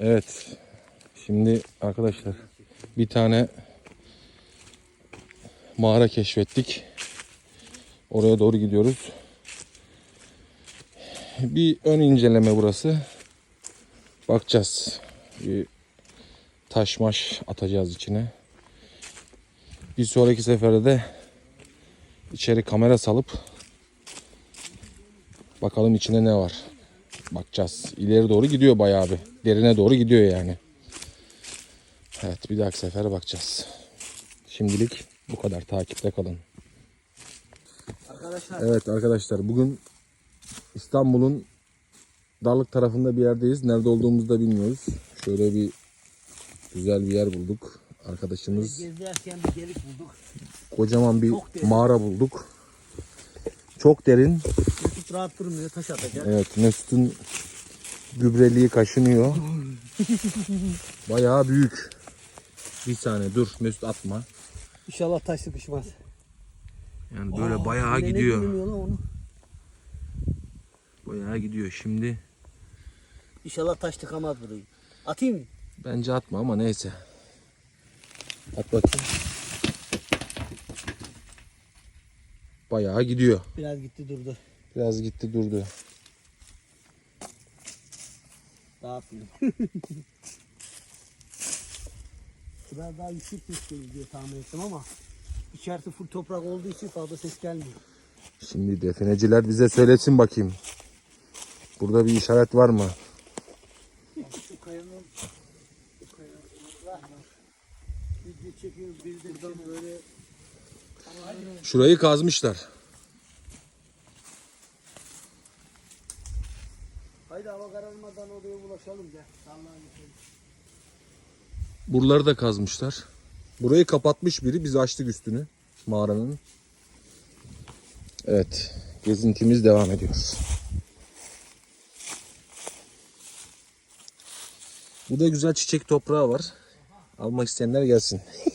Evet. Şimdi arkadaşlar bir tane mağara keşfettik. Oraya doğru gidiyoruz. Bir ön inceleme burası. Bakacağız. Bir taş maş atacağız içine. Bir sonraki seferde de içeri kamera salıp bakalım içinde ne var. Bakacağız. İleri doğru gidiyor bayağı bir. Derine doğru gidiyor yani. Evet bir dahaki sefere bakacağız. Şimdilik bu kadar. Takipte kalın. Arkadaşlar Evet arkadaşlar bugün İstanbul'un Darlık tarafında bir yerdeyiz. Nerede olduğumuzu da bilmiyoruz. Şöyle bir güzel bir yer bulduk. Arkadaşımız gezerken bir delik bulduk. kocaman bir mağara bulduk. Çok derin. Mesut rahat durmuyor taş atacak. Evet Mesut'un gübreliği kaşınıyor. Bayağı büyük. Bir saniye dur Mesut atma. İnşallah taş sıkışmaz. Yani böyle Aa, bayağı gidiyor. Bayağı gidiyor. Şimdi İnşallah taş tıkamaz burayı. Atayım mı? bence atma ama neyse. At bakayım. Bayağı gidiyor. Biraz gitti durdu. Biraz gitti durdu. Daha atmıyorum. Biraz daha yüksek ses gelir diye tahmin ettim ama içerisi full toprak olduğu için fazla ses gelmiyor. Şimdi defineciler bize söylesin bakayım. Burada bir işaret var mı? Şu kayanın şu kayanın var. Video çekiyoruz bir de buradan böyle Şurayı kazmışlar. Haydi hava kararmadan oraya ulaşalım gel. Geçelim. Buraları da kazmışlar. Burayı kapatmış biri. Biz açtık üstünü mağaranın. Evet. Gezintimiz devam ediyor. Burada güzel çiçek toprağı var. Almak isteyenler gelsin.